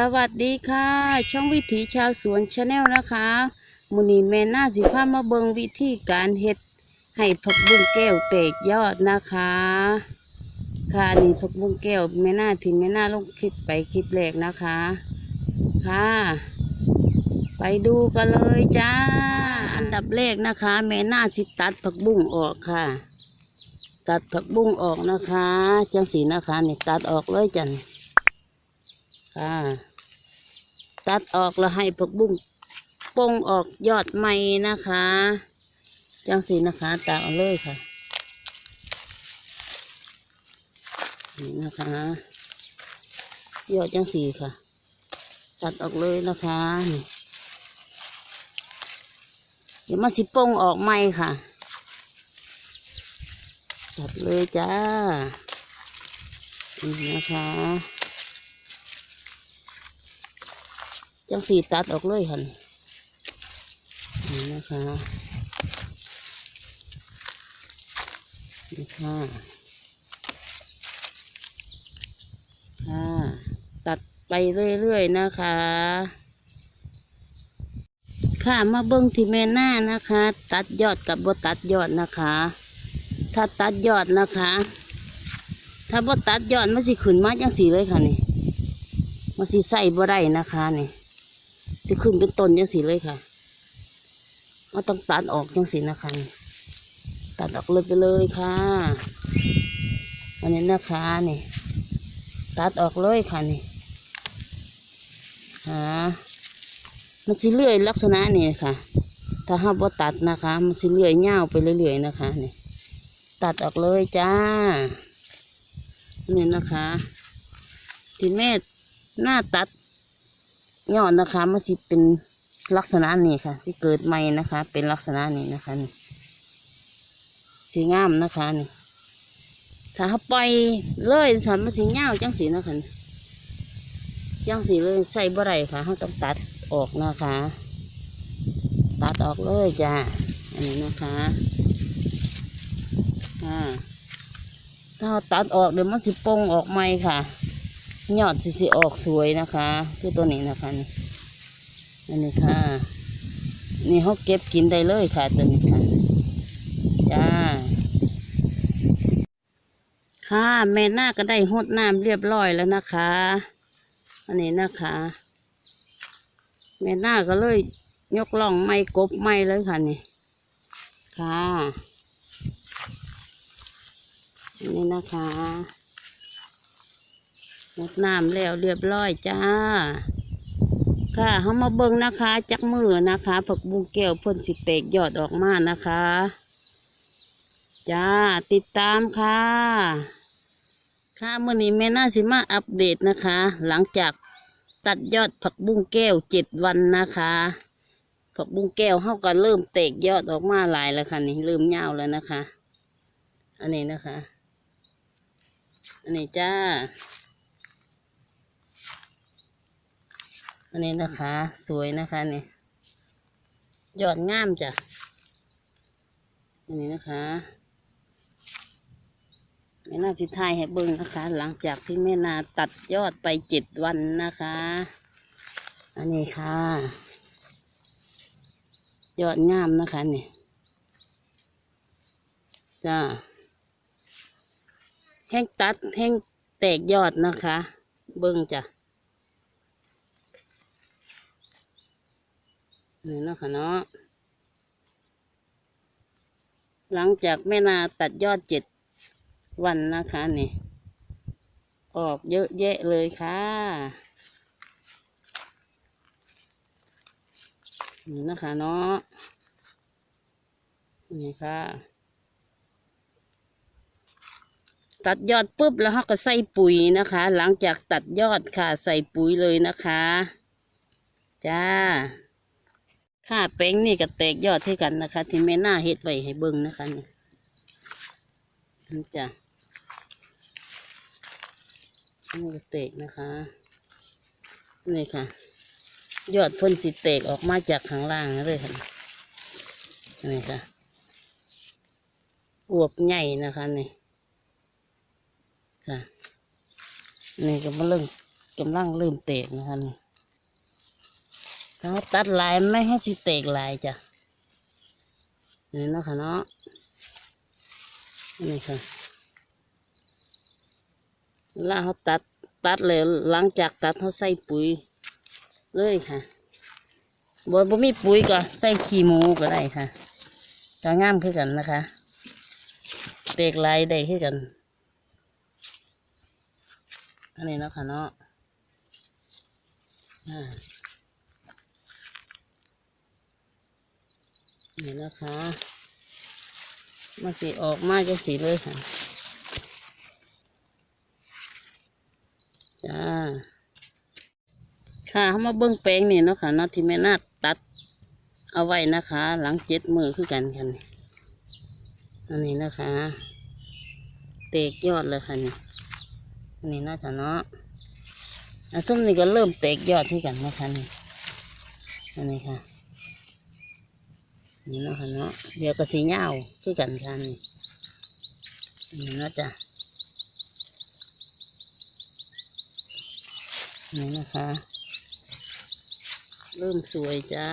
สวัสดีค่ะ ช่องวิถีชาวสวนชาแนลนะคะมุนีแม่น่าสิพามาเบิงวิธีการเฮ็ดให้ผักบุ้งแก้วแตกยอดนะคะ ค่ะนี่ผักบุ้งแก้วแม่น่าที่แม่น่าลงคลิปไปคลิปแรกนะคะ ค่ะ ไปดูกันเลยจ้า อันดับแรกนะคะ แม่น่าสิตัดผักบุ้งออกค่ะ ตัดผักบุ้งออกนะคะ จังสีนะคะนี่ตัดออกเลยจัน ค่ะตัดออกแล้วให้ผักบุ้งปงออกยอดใหม่นะคะ จังสีนะคะตัดเอาเลยค่ะนี่นะคะยอดจังสีค่ะ ตัดออกเลยนะคะนี่เดี๋ยวมาสิปงออกใหม่ค่ะตัดเลยจ้านี่นะคะ จังสีตัดออกเลยค่ะนี่นะคะนี่ค่ะค่ะ ตัดไปเรื่อยๆนะคะ ค่ะมาเบิ้งที่แม่หน้านะคะ ตัดยอดกับบตัดยอดนะคะ ถ้าตัดยอดนะคะ ถ้าบตัดยอดมันสิขึ้นมาจังสีเลยค่ะนี่มันสิใส่บ่ได้นะคะนี่ จะขึ้นเป็นต้นจังสีเลยค่ะเราต้องตัดออกจังสีนะคะนี่ตัดออกเลยไปเลยค่ะอันนี้นะคะนี่ตัดออกเลยค่ะนี่หามันสิเลื่อยลักษณะนี่ค่ะ ถ้าห้าบ่ตัดนะคะ มันสิเลื่อยยาไปเรื่อยๆนะคะนี่ตัดออกเลยจ้านี่นะคะ ที่แม่หน้าตัด ยอดนะคะมันสิเป็นลักษณะนี้ค่ะ ที่เกิดใหม่นะคะ เป็นลักษณะนี้นะคะนี่สีงามนะคะนี่ถ้าเขาปล่อยเลยถ้ามันสีเงาจังสีนะคะจังสีเลยใส่บ่ไรค่ะเขาต้องตัดออกนะคะ ตัดออกเลยจ้าอันนี้นะคะอ่าถ้าเราตัดออกเดี๋ยวมันสิปงออกใหม่ค่ะ ยอดสิสิออกสวยนะคะ คือตัวนี้นะคะนี่อันนี้ค่ะ นี่เขาเก็บกินได้เลยค่ะตัวนี้ค่ะจ้าค่ะแม่หน้าก็ได้หดน้ำเรียบร้อยแล้วนะคะ อันนี้นะคะ แม่หน้าก็เลยยกล่องไม้กบไม้เลยค่ะนี่ค่ะ อันนี้นะคะ งดน้ำแล้วเรียบร้อยจ้า ค่ะเขามาเบิ่งนะคะ จักมือนะคะ ผักบุ้งแก้วพ่นสิเตกยอดออกมานะคะ จ้าติดตามค่ะ ค่ะมื่อนี้แม่น่าสิมาอัปเดตนะคะ หลังจากตัดยอดผักบุ้งแก้วเจ็ดวันนะคะผักบุ้งแก้วเขาก็เริ่มเตกยอดออกมาหลายแล้วค่ะนี่เริ่มยาวแล้วนะคะ อันนี้นะคะ อันนี้จ้า อันนี้นะคะ สวยนะคะนี่ยอดงามจ้ะอันนี้นะคะแม่นาสิทายให้เบิ่งนะคะ หลังจากที่แม่นาตัดยอดไปเจ็ดวันนะคะ อันนี้ค่ะ ยอดงามนะคะนี่จ้าแห้งตัดแห้งแตกยอดนะคะ เบิ่งจ้ะ นี่เนาะค่ะเนาะ หลังจากแม่นาตัดยอดเจ็ดวันนะคะนี่ ออกเยอะแยะเลยค่ะนี่นะคะเนาะ นี่ค่ะ ตัดยอดปุ๊บแล้วเราก็ใส่ปุ๋ยนะคะ หลังจากตัดยอดค่ะใส่ปุ๋ยเลยนะคะ จ้า ค่าแป้งนี่ก็แตกยอดให้กันนะคะ ที่แม่หน้าเฮ็ดไว้ให้เบิ่งนะคะนี่นี่จ้ะนี่ก็แตกนะคะนี่ค่ะ ยอดพ่นสิแตกออกมาจากข้างล่างเลยค่ะนี่ค่ะอวบใหญ่นะคะนี่ค่ะนี่ก็มาเริ่มกำลังเริ่มแตกนะคะนี่ เราตัดลายไม่ให้สิแตกลายจ้ะนี่เนาะค่ะเนาะนี่ค่ะเวลาเขาตัดตัดเลยหลังจากตัดเขาใส่ปุ๋ยเลยค่ะบ่บ่มีปุ๋ยก็ใส่ขี้หมูก็ได้ค่ะก็งามคือกันนะคะแตกลายได้คือกันอันนี้เนาะค่ะเนาะอ่า นี่นะคะมันสีออกมาจะสีเลยค่ะ จ้า ค่ะเขามาเบิ้องแปลงนี่เนาะค่ะเนาะที่แม่นาดตัด เอาไว้นะคะ หลังเจ็ดมือคือกันค่ะนี่อันนี้นะคะ เตกยอดเลยค่ะนี่อันนี้น่าจะเนาะอันส้มนี่ก็เริ่มเตกยอดที่กันนะคะนี่อันนี้ค่ะ นี่เนาะค่ะเนาะเดี๋ยวก็สีเหย้าคือกันค่ะนี่อันนี้เนาะจ้ะนนี้นะคะ เริ่มสวยจ้า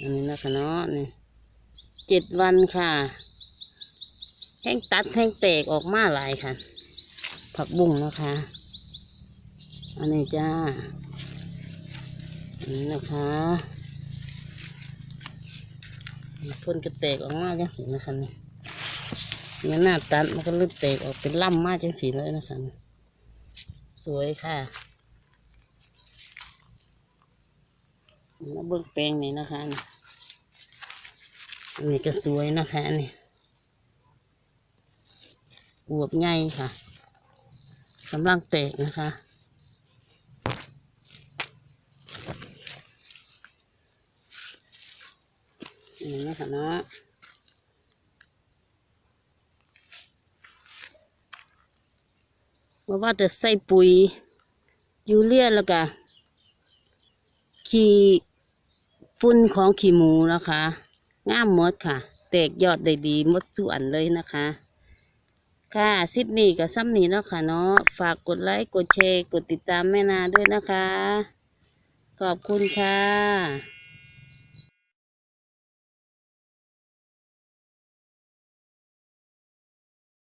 อันนี้นะคะเนาะนี่เจ็ดวันค่ะ แห้งตัดแห้งแตกออกมาหลายค่ะ ผักบุ้งนะคะ อันนี้จ้า อันนี้นะคะ พ่นกระแตกออกมาจังสีนะคะนี่มันหน้าตัดมันก็ลึกแตกออกเป็นล่ำมากจังสีเลยนะคะสวยค่ะมาเบิ้งแปลงนี่นะคะนี่อันนี้ก็สวยนะคะนี่อวบใหญ่ค่ะกำลังเตกนะคะ นี่นะคะเนาะว่าว่าจะใส่ปุ๋ยยูเรียแล้วก็ขี้ฝุ่นของขี้หมูนะคะง่ามมดค่ะ แตกยอดได้ดีมดส่วนเลยนะคะ ค่ะซิดนี่กับซ้ำนี่เนาะค่ะเนาะฝากกดไลค์กดแชร์กดติดตามแม่นาด้วยนะคะ ขอบคุณค่ะ